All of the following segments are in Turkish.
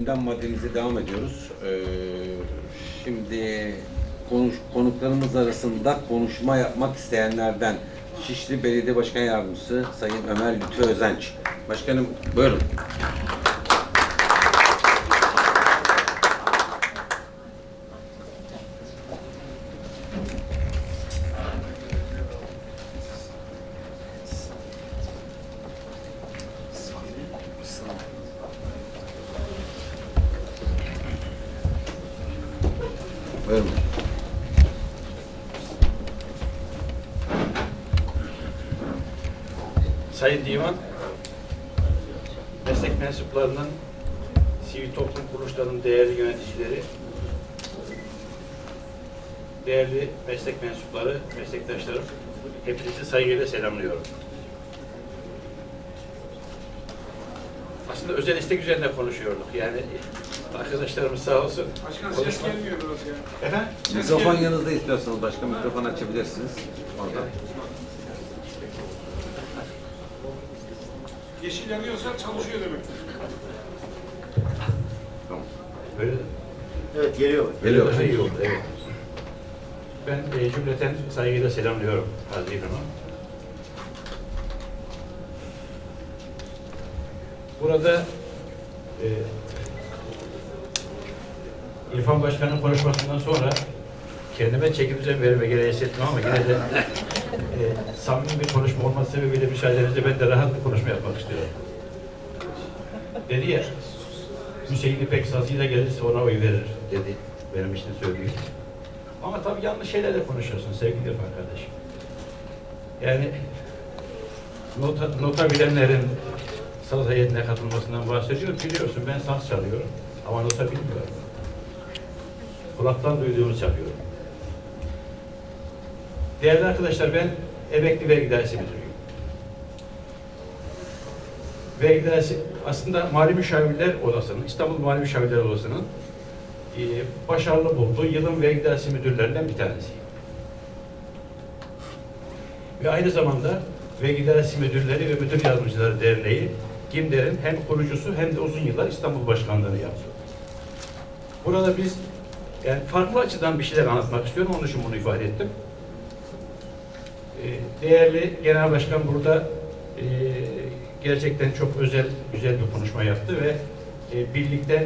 Gündem maddemize devam ediyoruz. Ee, şimdi konuş, konuklarımız arasında konuşma yapmak isteyenlerden Şişli Belediye Başkan Yardımcısı Sayın Ömer Lütfü Özenç. Başkanım buyurun. Sayın Divan, meslek mensuplarının, sivil toplum kuruluşlarının değerli yöneticileri, değerli meslek mensupları, meslektaşlarım, hepinizi saygıyla selamlıyorum. Aslında özel istek üzerine konuşuyorduk. Yani arkadaşlarımız sağ olsun. Başkan konuşma- ses gelmiyor biraz ya. Efendim? Mikrofon yanınızda istiyorsanız başka mikrofon açabilirsiniz. Orada. Yeşil yanıyorsa çalışıyor demek. Tamam. Böyle Evet geliyor. Geliyor. Daha iyi oldu, evet. Ben e, cümleten saygıyla selamlıyorum Hazine Hanım. Burada e, İrfan Başkan'ın konuşmasından sonra kendime çeki düzen verme gereği hissettim ama yine de e, samimi bir konuşma olması sebebiyle müsaadenizle ben de rahat bir konuşma yapmak istiyorum. Dedi ya, Hüseyin İpek sazıyla gelirse ona oy verir dedi. Benim için söylüyor. Ama tabii yanlış şeyler de konuşuyorsun sevgili İrfan kardeşim. Yani nota, nota bilenlerin saz heyetine katılmasından bahsediyor. Biliyorsun ben saz çalıyorum ama nota bilmiyorum. Kulaktan duyduğumu çalıyorum. Değerli arkadaşlar ben emekli vergi dairesi müdürüyüm. Vergi dairesi aslında Mali Müşavirler Odası'nın, İstanbul Mali Müşavirler Odası'nın e, başarılı bulduğu yılın vergi dairesi müdürlerinden bir tanesiyim. Ve aynı zamanda Vergi Dairesi Müdürleri ve Müdür Yardımcıları Derneği GİMDER'in hem kurucusu hem de uzun yıllar İstanbul Başkanlığı'nı yaptı. Burada biz yani farklı açıdan bir şeyler anlatmak istiyorum. Onun için bunu ifade ettim. Ee, Değerli Genel Başkan burada e, gerçekten çok özel, güzel bir konuşma yaptı ve e, birlikten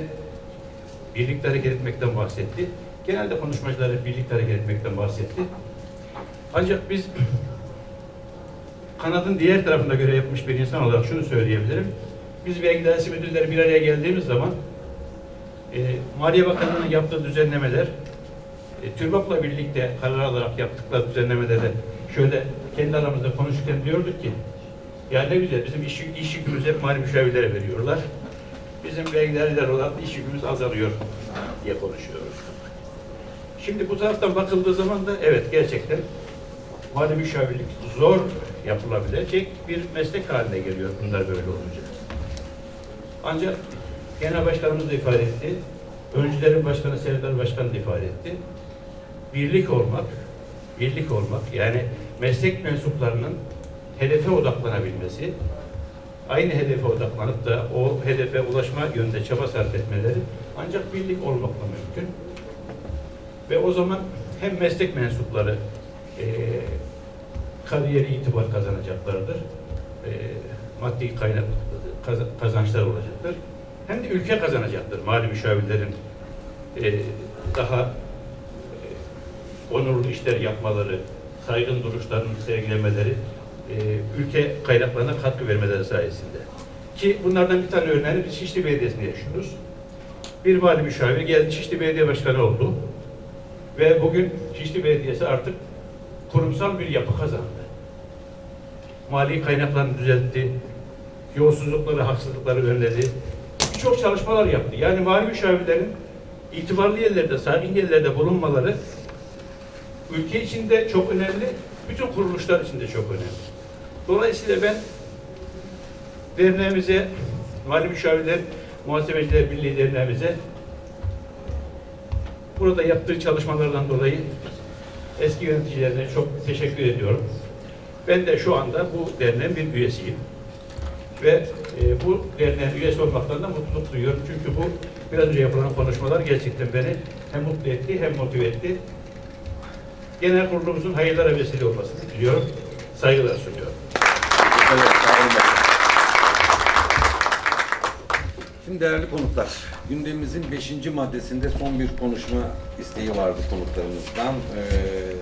birlikte hareket etmekten bahsetti. Genelde konuşmacılar hep birlikte hareket etmekten bahsetti. Ancak biz kanadın diğer tarafında görev yapmış bir insan olarak şunu söyleyebilirim. Biz vergi dairesi müdürleri bir araya geldiğimiz zaman e, Maliye Bakanlığı'nın yaptığı düzenlemeler e, TÜRBAP'la birlikte karar alarak yaptıkları düzenlemelerde şöyle kendi aramızda konuşurken diyorduk ki ya ne güzel bizim iş, iş yükümüzü hep mali müşavirlere veriyorlar. Bizim vergilerler olan iş yükümüz azalıyor diye konuşuyoruz. Şimdi bu taraftan bakıldığı zaman da evet gerçekten mali müşavirlik zor yapılabilecek bir meslek haline geliyor bunlar böyle olunca. Ancak Genel Başkanımız da ifade etti. Öncülerin Başkanı Serdar Başkan da ifade etti. Birlik olmak, birlik olmak yani meslek mensuplarının hedefe odaklanabilmesi, aynı hedefe odaklanıp da o hedefe ulaşma yönünde çaba sarf etmeleri ancak birlik olmakla mümkün. Ve o zaman hem meslek mensupları eee kariyeri itibar kazanacaklardır. Eee maddi kaynak kaz- kazançlar olacaktır. Hem de ülke kazanacaktır. Mali müşavirlerin eee, daha eee, onurlu işler yapmaları, saygın duruşlarını sergilemeleri eee, ülke kaynaklarına katkı vermeleri sayesinde. Ki bunlardan bir tane örneğini biz Şişli Belediyesi'nde yaşıyoruz. Bir mali müşavir geldi Şişli Belediye Başkanı oldu. Ve bugün Şişli Belediyesi artık kurumsal bir yapı kazandı. Mali kaynaklarını düzeltti. Yolsuzlukları, haksızlıkları önledi. Birçok çalışmalar yaptı. Yani mali müşavirlerin itibarlı yerlerde, sakin yerlerde bulunmaları ülke içinde çok önemli, bütün kuruluşlar için de çok önemli. Dolayısıyla ben derneğimize, Mali Müşavirler Muhasebeciler Birliği derneğimize burada yaptığı çalışmalardan dolayı eski yöneticilerine çok teşekkür ediyorum. Ben de şu anda bu derneğin bir üyesiyim. Ve e, bu derneğin üyesi olmaktan da mutluluk duyuyorum. Çünkü bu biraz önce yapılan konuşmalar gerçekten beni hem mutlu etti hem motive etti. Genel kurulumuzun hayırlara vesile olmasını diliyorum. Saygılar sunuyorum. Evet. Şimdi değerli konuklar, gündemimizin 5. maddesinde son bir konuşma isteği vardı konuklarımızdan. Ee,